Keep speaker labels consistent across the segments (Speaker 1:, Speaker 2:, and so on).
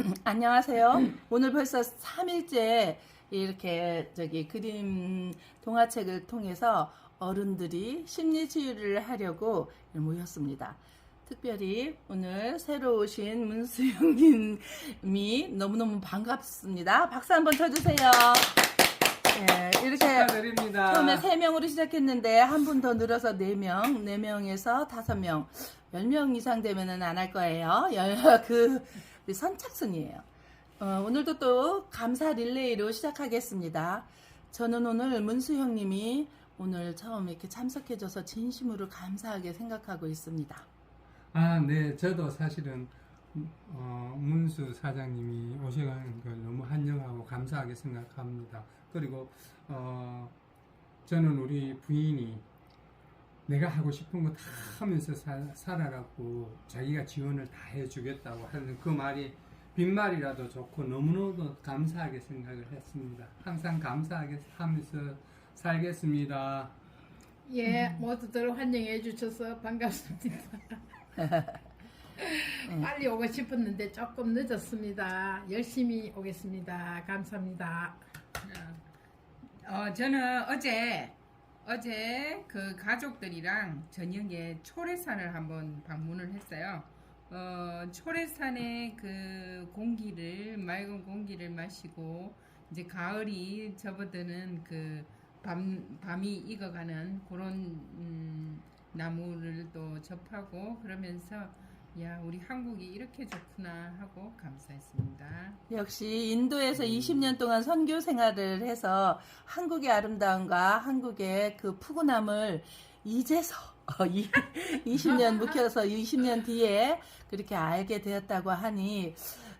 Speaker 1: 안녕하세요. 오늘 벌써 3일째 이렇게 저기 그림 동화책을 통해서 어른들이 심리 치유를 하려고 모였습니다. 특별히 오늘 새로 오신 문수영님이 너무너무 반갑습니다. 박수 한번 쳐주세요. 네, 이렇게
Speaker 2: 축하드립니다.
Speaker 1: 처음에 3명으로 시작했는데 한 분 더 늘어서 4명, 4명에서 5명, 10명 이상 되면은 안 할 거예요. 열- 그 선착순이에요. 어, 오늘도 또 감사 릴레이로 시작하겠습니다. 저는 오늘 문수 형 님이 오늘 처음 이렇게 참석해줘서 진심으로 감사하게 생각하고 있습니다.
Speaker 2: 아, 네. 저도 사실은 어, 문수 사장님이 오셔가는 걸 너무 환영하고 감사하게 생각합니다. 그리고 어, 저는 우리 부인이 내가 하고 싶은 거 다 하면서 사, 살아라고 자기가 지원을 다 해주겠다고 하는 그 말이 빈말이라도 좋고 너무너무 감사하게 생각을 했습니다. 항상 감사하게 하면서 살겠습니다.
Speaker 3: 예, 모두들 환영해 주셔서 반갑습니다. 빨리 오고 싶었는데 조금 늦었습니다. 열심히 오겠습니다. 감사합니다.
Speaker 4: 어, 저는 어제 어제 그 가족들이랑 저녁에 초래산을 한번 방문을 했어요. 어, 초래산의 그 공기를 맑은 공기를 마시고 이제 가을이 접어드는 그 밤, 밤이 익어가는 그런 음, 나무를 또 접하고 그러면서 야 우리 한국이 이렇게 좋구나 하고 감사했습니다.
Speaker 1: 역시 인도에서 20년 동안 선교 생활을 해서 한국의 아름다움과 한국의 그 푸근함을 이제서 어, 이- 20년 묵혀서 20년 뒤에 그렇게 알게 되었다고 하니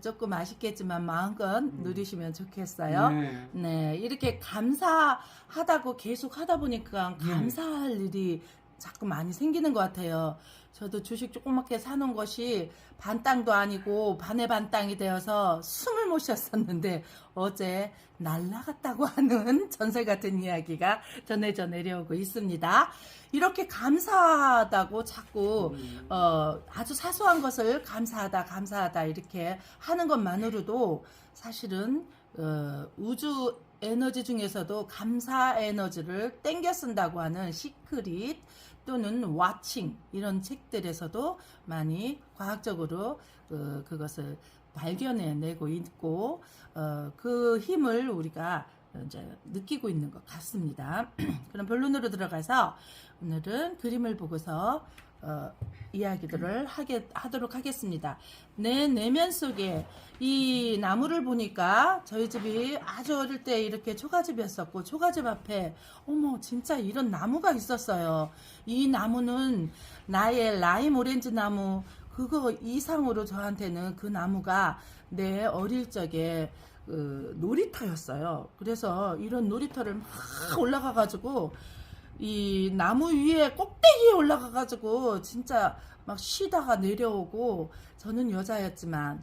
Speaker 1: 조금 아쉽겠지만 마음껏 누리시면 좋겠어요.
Speaker 2: 네.
Speaker 1: 네, 이렇게 감사하다고 계속 하다 보니까
Speaker 2: 네.
Speaker 1: 감사할 일이 자꾸 많이 생기는 것 같아요. 저도 주식 조그맣게 사놓은 것이 반 땅도 아니고 반의 반 땅이 되어서 숨을 못 쉬었었는데 어제 날라갔다고 하는 전설 같은 이야기가 전해져 내려오고 있습니다. 이렇게 감사하다고 자꾸 어, 아주 사소한 것을 감사하다, 감사하다 이렇게 하는 것만으로도 사실은 어, 우주 에너지 중에서도 감사 에너지를 땡겨 쓴다고 하는 시크릿 또는 와칭 이런 책들에서도 많이 과학적으로 어, 그것을 발견해내고 있고 어, 그 힘을 우리가 이제 느끼고 있는 것 같습니다. 그럼 본론으로 들어가서 오늘은 그림을 보고서 어, 이야기들을 하게 하도록 하겠습니다. 내 내면 속에 이 나무를 보니까 저희 집이 아주 어릴 때 이렇게 초가집이었었고 초가집 앞에 어머 진짜 이런 나무가 있었어요. 이 나무는 나의 라임 오렌지 나무 그거 이상으로 저한테는 그 나무가 내 어릴 적에 그 놀이터였어요. 그래서 이런 놀이터를 막 올라가가지고 이 나무 위에 꼭대기에 올라가가지고 진짜 막 쉬다가 내려오고 저는 여자였지만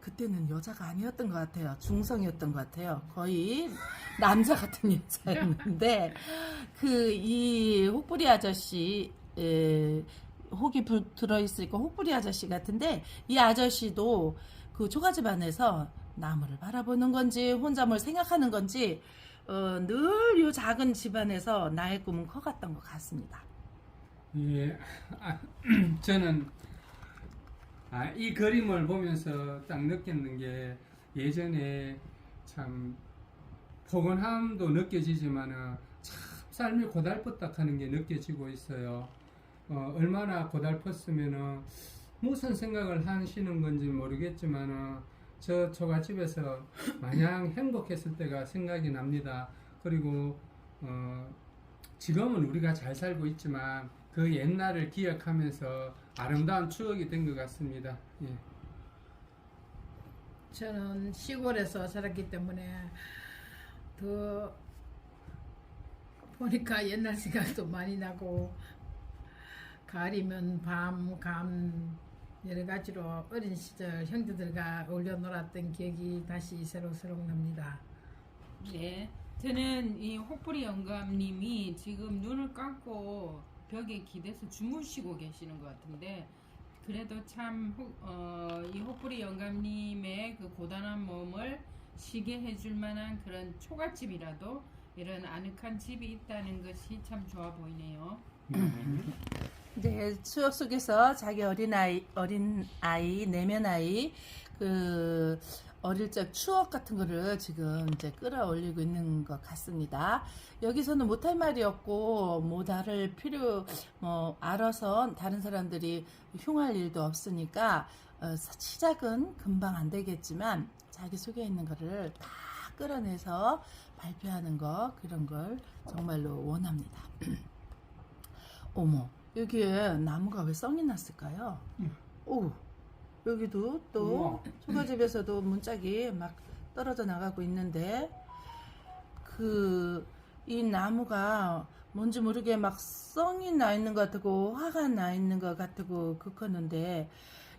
Speaker 1: 그때는 여자가 아니었던 것 같아요. 중성이었던 것 같아요. 거의 남자 같은 여자였는데 그 이 혹부리 아저씨 에, 혹이 불- 들어있으니까 혹부리 아저씨 같은데 이 아저씨도 그 초가집 안에서 나무를 바라보는 건지 혼자 뭘 생각하는 건지 어, 늘요 작은 집안에서 나의 꿈은 커갔던 것 같습니다.
Speaker 2: 예, 아, 저는 아, 이 그림을 보면서 딱 느꼈는 게 예전에 참 포근함도 느껴지지만은 참 삶이 고달팠다 하는 게 느껴지고 있어요. 어, 얼마나 고달팠으면은 무슨 생각을 하시는 건지 모르겠지만은 저 초가집에서 마냥 행복했을 때가 생각이 납니다. 그리고 어, 지금은 우리가 잘 살고 있지만 그 옛날을 기억하면서 아름다운 추억이 된 것 같습니다. 예.
Speaker 3: 저는 시골에서 살았기 때문에 더 보니까 옛날 생각도 많이 나고 가을이면 밤, 감 여러 가지로 어린 시절 형제들과 어울려 놀았던 기억이 다시 새록새록 납니다.
Speaker 4: 네, 저는 이 혹부리 영감님이 지금 눈을 감고 벽에 기대서 주무시고 계시는 것 같은데 그래도 참, 혹- 어, 이 혹부리 영감님의 그 고단한 몸을 쉬게 해줄 만한 그런 초가집이라도 이런 아늑한 집이 있다는 것이 참 좋아 보이네요.
Speaker 1: 네, 추억 속에서 자기 어린 아이, 어린 아이, 내면 아이, 그, 어릴 적 추억 같은 거를 지금 이제 끌어올리고 있는 것 같습니다. 여기서는 못할 말이 없고, 뭐, 다를 필요, 뭐, 알아서 다른 사람들이 흉할 일도 없으니까, 어, 시작은 금방 안 되겠지만, 자기 속에 있는 거를 다 끌어내서 발표하는 거, 그런 걸 정말로 원합니다. 어머, 여기에 나무가 왜 썽이 났을까요? 오, 여기도 또. 초가집에서도 문짝이 막 떨어져 나가고 있는데 그 이 나무가 뭔지 모르게 막 썽이 나 있는 것 같고 화가 나 있는 것 같고 그렇는데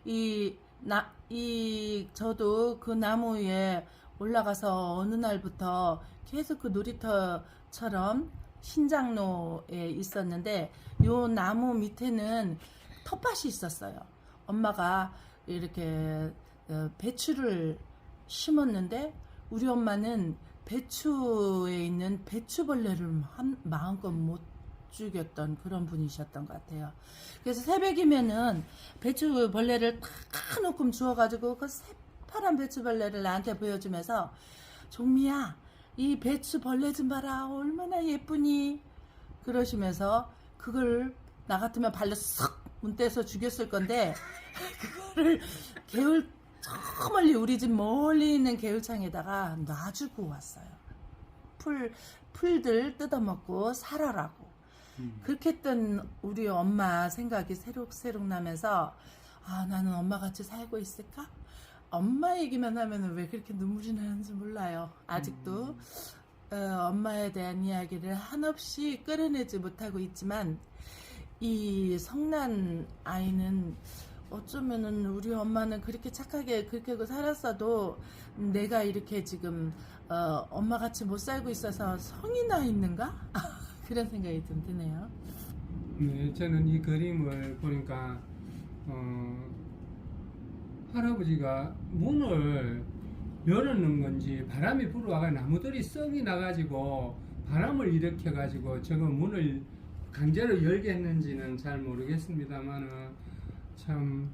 Speaker 1: 이 나 이 저도 그 나무 위에 올라가서 어느 날부터 계속 그 놀이터처럼 신장로에 있었는데 요 나무 밑에는 텃밭이 있었어요. 엄마가 이렇게 어, 배추를 심었는데 우리 엄마는 배추에 있는 배추벌레를 한- 마음껏 못 죽였던 그런 분이셨던 것 같아요. 그래서 새벽이면은 배추벌레를 탁 놓고 주워가지고 그 새파란 배추벌레를 나한테 보여주면서 종미야 이 배추 벌레 좀 봐라 얼마나 예쁘니 그러시면서 그걸 나 같으면 발로 싹 문대서 죽였을 건데 그거를 개울 저 멀리 우리 집 멀리 있는 개울창에다가 놔주고 왔어요. 풀 풀들 뜯어먹고 살아라고.
Speaker 2: 음.
Speaker 1: 그렇게 했던 우리 엄마 생각이 새록새록 나면서 아 나는 엄마 같이 살고 있을까? 엄마 얘기만 하면은 왜 그렇게 눈물이 나는지 몰라요. 아직도 어, 엄마에 대한 이야기를 한없이 끌어내지 못하고 있지만 이 성난 아이는 어쩌면은 우리 엄마는 그렇게 착하게 그렇게 살았어도 내가 이렇게 지금 어, 엄마 같이 못 살고 있어서 성이 나 있는가? 그런 생각이 좀 드네요.
Speaker 2: 네, 저는 이 그림을 보니까 어, 할아버지가 문을 열어놓은 건지 바람이 불어와가 나무들이 썩이 나가지고 바람을 일으켜가지고 저거 문을 강제로 열게 했는지는 잘 모르겠습니다만은 참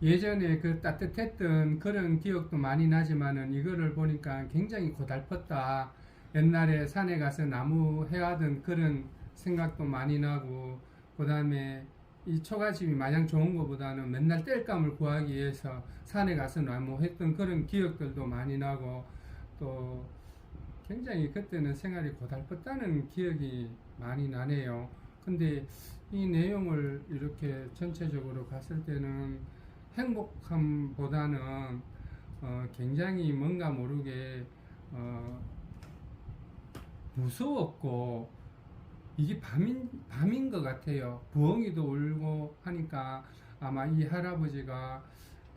Speaker 2: 예전에 그 따뜻했던 그런 기억도 많이 나지만은 이거를 보니까 굉장히 고달팠다. 옛날에 산에 가서 나무 해하던 그런 생각도 많이 나고 그 다음에 이 초가집이 마냥 좋은 것보다는 맨날 땔감을 구하기 위해서 산에 가서 나무 했던 그런 기억들도 많이 나고 또 굉장히 그때는 생활이 고달팠다는 기억이 많이 나네요. 근데 이 내용을 이렇게 전체적으로 봤을 때는 행복함보다는 어, 굉장히 뭔가 모르게 어, 무서웠고 이게 밤인 밤인 것 같아요. 부엉이도 울고 하니까 아마 이 할아버지가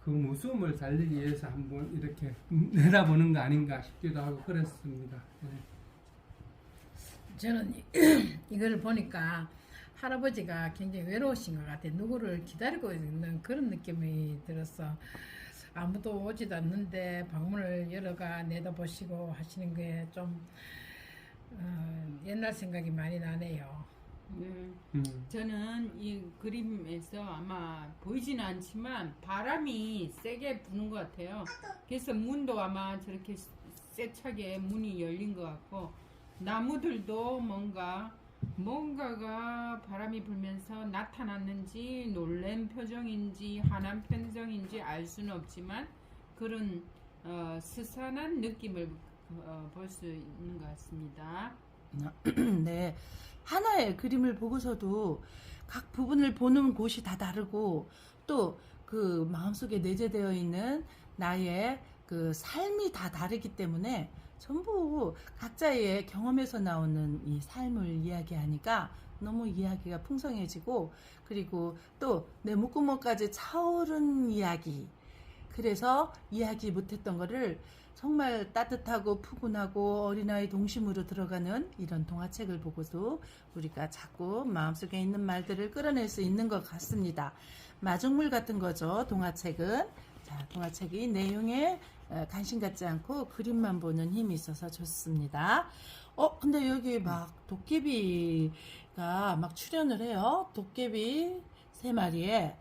Speaker 2: 그 무서움을 달리기 위해서 한번 이렇게 내다보는 거 아닌가 싶기도 하고 그렇습니다. 네.
Speaker 3: 저는 이걸 보니까 할아버지가 굉장히 외로우신 것 같아요. 누구를 기다리고 있는 그런 느낌이 들어서 아무도 오지도 않는데 방문을 열어가 내다보시고 하시는 게 좀 어, 옛날 생각이 많이 나네요.
Speaker 4: 네.
Speaker 2: 음.
Speaker 4: 저는 이 그림에서 아마 보이지는 않지만 바람이 세게 부는 것 같아요. 그래서 문도 아마 저렇게 세차게 문이 열린 것 같고 나무들도 뭔가 뭔가가 바람이 불면서 나타났는지 놀란 표정인지 화난 표정인지 알 수는 없지만 그런 어, 스산한 느낌을 어, 볼 수 있는 것 같습니다.
Speaker 1: 네. 하나의 그림을 보고서도 각 부분을 보는 곳이 다 다르고 또 그 마음속에 내재되어 있는 나의 그 삶이 다 다르기 때문에 전부 각자의 경험에서 나오는 이 삶을 이야기하니까 너무 이야기가 풍성해지고 그리고 또 내 목구멍까지 차오른 이야기 그래서 이야기 못했던 거를 정말 따뜻하고 푸근하고 어린아이 동심으로 들어가는 이런 동화책을 보고도 우리가 자꾸 마음속에 있는 말들을 끌어낼 수 있는 것 같습니다. 마중물 같은 거죠, 동화책은. 자, 동화책이 내용에 어, 관심 갖지 않고 그림만 보는 힘이 있어서 좋습니다. 어, 근데 여기 막 도깨비가 막 출연을 해요. 도깨비 세 마리에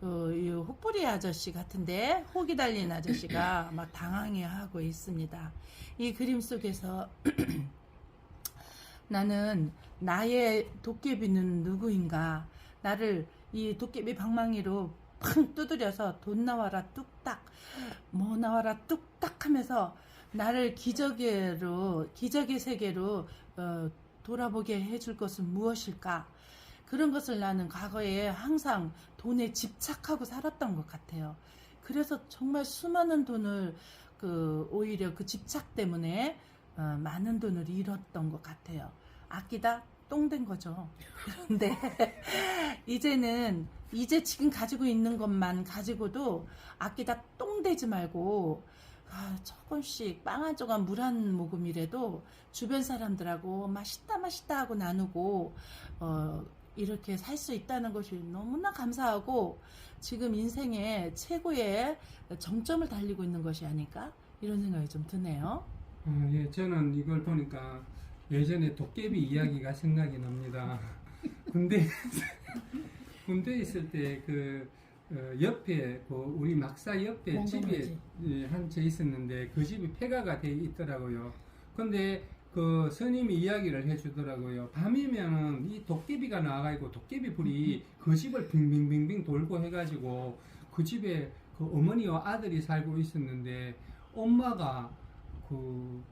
Speaker 1: 어, 이 혹부리 아저씨 같은데 혹이 달린 아저씨가 막 당황해 하고 있습니다. 이 그림 속에서 나는 나의 도깨비는 누구인가? 나를 이 도깨비 방망이로 팡 두드려서 돈 나와라 뚝딱 뭐 나와라 뚝딱 하면서 나를 기적으로 기적의 세계로 어, 돌아보게 해줄 것은 무엇일까? 그런 것을 나는 과거에 항상 돈에 집착하고 살았던 것 같아요. 그래서 정말 수많은 돈을 그 오히려 그 집착 때문에 어, 많은 돈을 잃었던 것 같아요. 아끼다 똥 된 거죠. 그런데 이제는 이제 지금 가지고 있는 것만 가지고도 아끼다 똥 되지 말고 아, 조금씩 빵 한 조각 물 한 모금이라도 주변 사람들하고 맛있다 맛있다 하고 나누고 어, 이렇게 살 수 있다는 것이 너무나 감사하고 지금 인생의 최고의 정점을 달리고 있는 것이 아닐까 이런 생각이 좀 드네요.
Speaker 2: 어, 예, 저는 이걸 보니까 예전에 도깨비 이야기가 생각이 납니다. 군대 군대 있을 때그 옆에 그 우리 막사 옆에
Speaker 3: 몽둥이지.
Speaker 2: 예, 한채 있었는데 그 집이 폐가가 돼 있더라고요. 근데 그 스님이 이야기를 해주더라고요. 밤이면은 이 도깨비가 나와가지고 도깨비 불이 그 집을 빙빙빙빙 돌고 해가지고 그 집에 그 어머니와 아들이 살고 있었는데 엄마가 그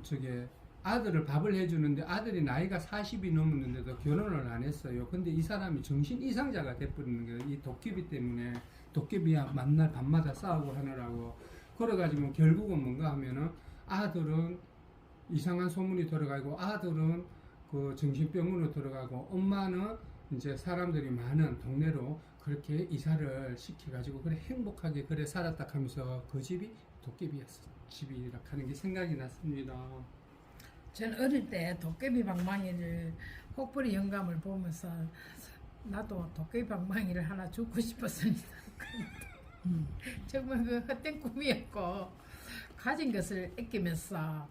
Speaker 2: 저게 아들을 밥을 해주는데 아들이 나이가 40이 넘었는데도 결혼을 안 했어요. 근데 이 사람이 정신 이상자가 돼버리는 거예요. 이 도깨비 때문에 도깨비야 만날 밤마다 싸우고 하느라고 그래가지고 결국은 뭔가 하면은 아들은 이상한 소문이 들어가고 아들은 그 정신병으로 들어가고 엄마는 이제 사람들이 많은 동네로 그렇게 이사를 시켜가지고 그래 행복하게 그래 살았다 하면서 그 집이 도깨비였어 집이라 하는 게 생각이 났습니다.
Speaker 3: 전 어릴 때 도깨비 방망이를 혹부리 영감을 보면서 나도 도깨비 방망이를 하나 주고 싶었습니다.
Speaker 1: 음.
Speaker 3: 정말 그 헛된 꿈이었고 가진 것을 아끼면서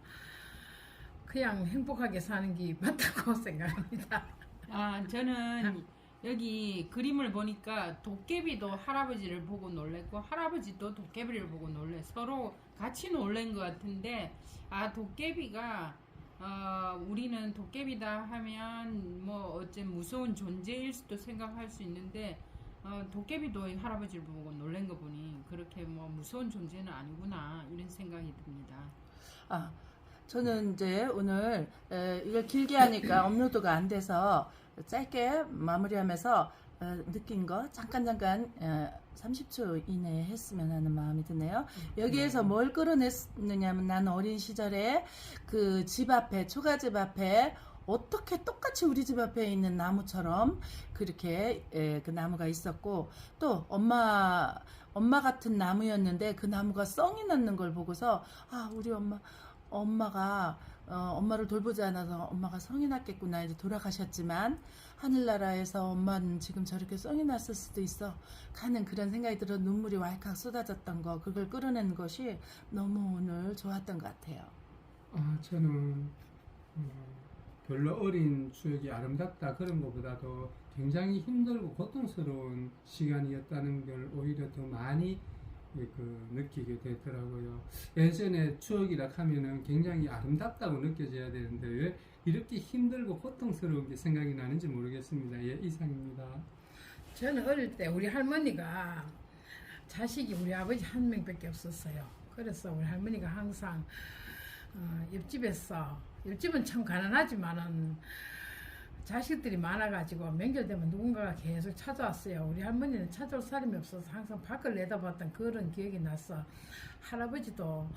Speaker 3: 그냥 행복하게 사는 게 맞다고 생각합니다.
Speaker 4: 아, 저는 여기 그림을 보니까 도깨비도 할아버지를 보고 놀랬고 할아버지도 도깨비를 보고 놀래 서로 같이 놀란 것 같은데 아 도깨비가 어, 우리는 도깨비다 하면 뭐 어째 무서운 존재일 수도 생각할 수 있는데 어, 도깨비도 할아버지를 보고 놀란 거 보니 그렇게 뭐 무서운 존재는 아니구나 이런 생각이 듭니다.
Speaker 1: 아, 저는 이제 오늘 에, 이걸 길게 하니까 업로드가 안 돼서 짧게 마무리하면서 어, 느낀 거 잠깐 잠깐 에, 30초 이내에 했으면 하는 마음이 드네요. 여기에서 뭘 끌어냈느냐면 나는 어린 시절에 그 집 앞에 초가집 앞에 어떻게 똑같이 우리 집 앞에 있는 나무처럼 그렇게 에, 그 나무가 있었고 또 엄마 엄마 같은 나무였는데 그 나무가 썽이 났는 걸 보고서 아 우리 엄마 엄마가 어, 엄마를 돌보지 않아서 엄마가 성이 났겠구나 이제 돌아가셨지만 하늘나라에서 엄마는 지금 저렇게 성이 났을 수도 있어 하는 그런 생각이 들어 눈물이 왈칵 쏟아졌던 거 그걸 끌어내는 것이 너무 오늘 좋았던 것 같아요.
Speaker 2: 아 저는 어, 별로 어린 추억이 아름답다 그런 것보다도 굉장히 힘들고 고통스러운 시간이었다는 걸 오히려 더 많이 예, 그 느끼게 되더라고요. 예전에 추억이라 하면은 굉장히 아름답다고 느껴져야 되는데 왜 이렇게 힘들고 고통스러운 게 생각이 나는지 모르겠습니다. 예, 이상입니다.
Speaker 3: 저는 어릴 때 우리 할머니가 자식이 우리 아버지 한 명밖에 없었어요. 그래서 우리 할머니가 항상 어, 옆집에서 옆집은 참 가난하지만은 자식들이 많아가지고 명절 되면 누군가가 계속 찾아왔어요. 우리 할머니는 찾아올 사람이 없어서 항상 밖을 내다봤던 그런 기억이 나서 할아버지도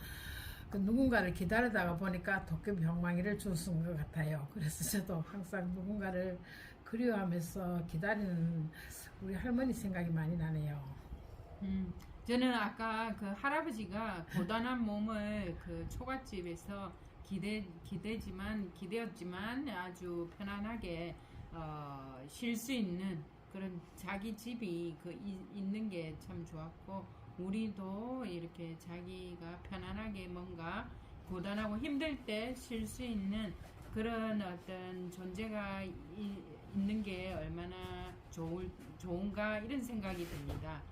Speaker 3: 그 누군가를 기다리다가 보니까 도깨비 방망이를 주신 것 같아요. 그래서 저도 항상 누군가를 그리워하면서 기다리는 우리 할머니 생각이 많이 나네요.
Speaker 4: 음, 저는 아까 그 할아버지가 고단한 몸을 그 초가집에서 기대 기대지만 기대었지만 아주 편안하게 어, 쉴 수 있는 그런 자기 집이 그 이- 있는 게 참 좋았고 우리도 이렇게 자기가 편안하게 뭔가 고단하고 힘들 때 쉴 수 있는 그런 어떤 존재가 이- 있는 게 얼마나 좋을, 좋은가 이런 생각이 듭니다.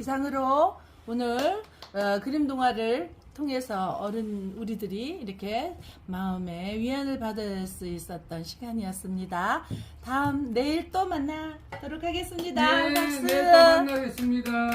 Speaker 1: 이상으로 오늘 어, 그림 동화를 통해서 어른 우리들이 이렇게 마음의 위안을 받을 수 있었던 시간이었습니다. 다음 내일 또 만나도록 하겠습니다.
Speaker 2: 네,
Speaker 1: 박수.
Speaker 2: 네, 또 만나겠습니다.